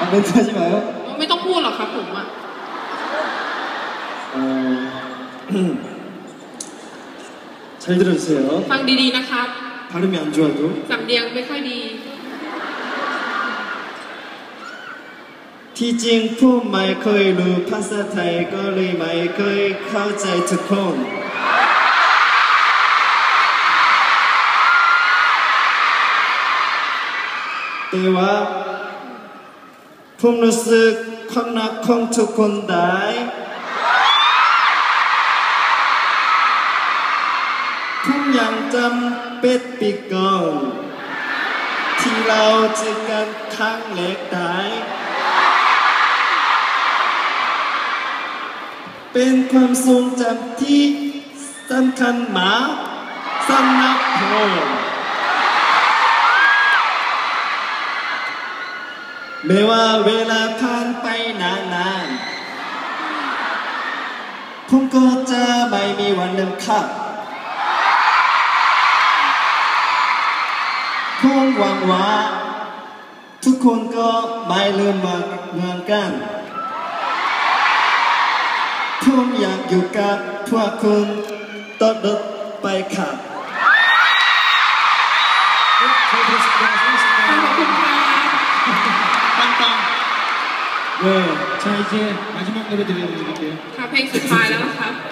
아, 멘트 하지 마요. ไม่ต้องพูดหรอกครับผมอะ 어, 잘 들어주세요. ฟังดีๆนะครับ 발음이 안 좋아도 สำเนียงไม่ค่อยดี ที่จริงผมไม่เคยรู้ภาษาไทยก็เลยไม่เคยเข้าใจทุกคน แต่ว่า ผมรู้สึกความรักของทุกคนได้ผมยังจำเป็ดปีก่อนที่เราเจอกันครั้งแรกได้เป็นความทรงจำที่สำคัญมากสำหรับผม ไม่ว่าเวลาผ่านไปนานๆ ผมก็จะไม่มีวันลืมครับผมหวังว่า ทุกคนก็ไม่ลืมมาเหมือนกัน ผมอยากอยู่กับพวกคุณตลอดไปครับ 네. 자 이제 마지막 노래 들려드릴게요. ค่ะเพลงสุดท้ายแล้วนะครับ 네. ใช่ครับใช่